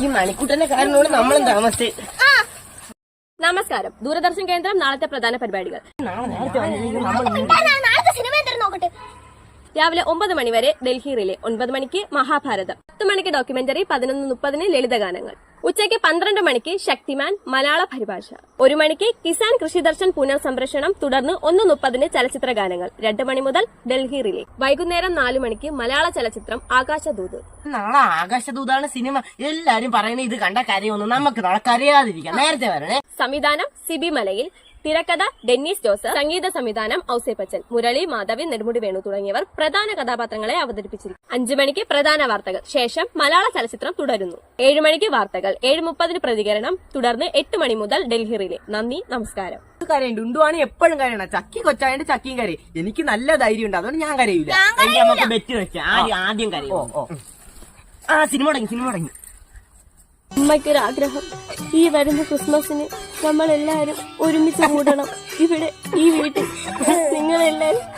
ഈ മണിക്കൂട്ടന്റെ കാരണമാണ് നമ്മളും താമസിച്ച്. നമസ്കാരം. ദൂരദർശൻ കേന്ദ്രം നാളത്തെ പ്രധാന പരിപാടികൾ. രാവിലെ ഒമ്പത് മണി വരെ ഡൽഹി റിലേ ഒൻപത് മണിക്ക് മഹാഭാരതം. പത്ത് മണിക്ക് ഡോക്യുമെന്ററി പതിനൊന്ന് മുപ്പതിന് ലളിതഗാനങ്ങൾ. ഉച്ചയ്ക്ക് പന്ത്രണ്ട് മണിക്ക് ശക്തിമാൻ മലയാള പരിഭാഷ. ഒരു മണിക്ക് കിസാൻ കൃഷിദർശൻ പുനർസംപ്രേഷണം തുടർന്ന് ഒന്ന് മുപ്പതിന് ചലച്ചിത്ര ഗാനങ്ങൾ. രണ്ട് മണി മുതൽ ഡൽഹി റിലേ വൈകുന്നേരം നാല് മണിക്ക് മലയാള ചലച്ചിത്രം ആകാശദൂത്. നാളെ ആകാശദൂതാണ് സിനിമ. എല്ലാരും പറയുന്നത് ഇത് കണ്ട കരയൊന്നും നമുക്ക് നാളെ കരയാതിരിക്കാം. നേരത്തെ വരണേ. സംവിധാനം സിബി മലയിൽ തിരക്കഥ ഡെന്നീസ് ജോസഫ് സംഗീത സംവിധാനം ഔസേപ്പച്ചൻ മുരളി മാധവി നെടുമുടി വേണു തുടങ്ങിയവർ പ്രധാന കഥാപാത്രങ്ങളെ അവതരിപ്പിച്ചിരിക്കും. അഞ്ചു മണിക്ക് പ്രധാന വാർത്തകൾ. ശേഷം മലയാള ചലച്ചിത്രം തുടരുന്നു. ഏഴു മണിക്ക് വാർത്തകൾ. ഏഴ് മുപ്പതിന് പ്രതികരണം. തുടർന്ന് എട്ട് മണി മുതൽ ഡൽഹി റിലേ. നന്ദി നമസ്കാരം. കരയുണ്ട് ഉണ്ടുവാണ് എപ്പോഴും കരയണം. ചക്കി കൊച്ചായണ്ട് ചക്കിയും കരയും. എനിക്ക് നല്ല ധൈര്യം ഉണ്ട് അതുകൊണ്ട് ഞാൻ കരയൂല. എങ്കിൽ നമുക്ക് ബെറ്റ് വെച്ച്. ആദ്യം കരയും? ഓ. ആ സിനിമ തുടങ്ങി സിനിമ തുടങ്ങി. അമ്മയ്ക്കൊരാഗ്രഹം. ഈ വരുന്ന ക്രിസ്മസിന് നമ്മളെല്ലാവരും ഒരുമിച്ച് കൂടണം. ഇവിടെ ഈ വീട്ടിൽ നിങ്ങളെല്ലാവരും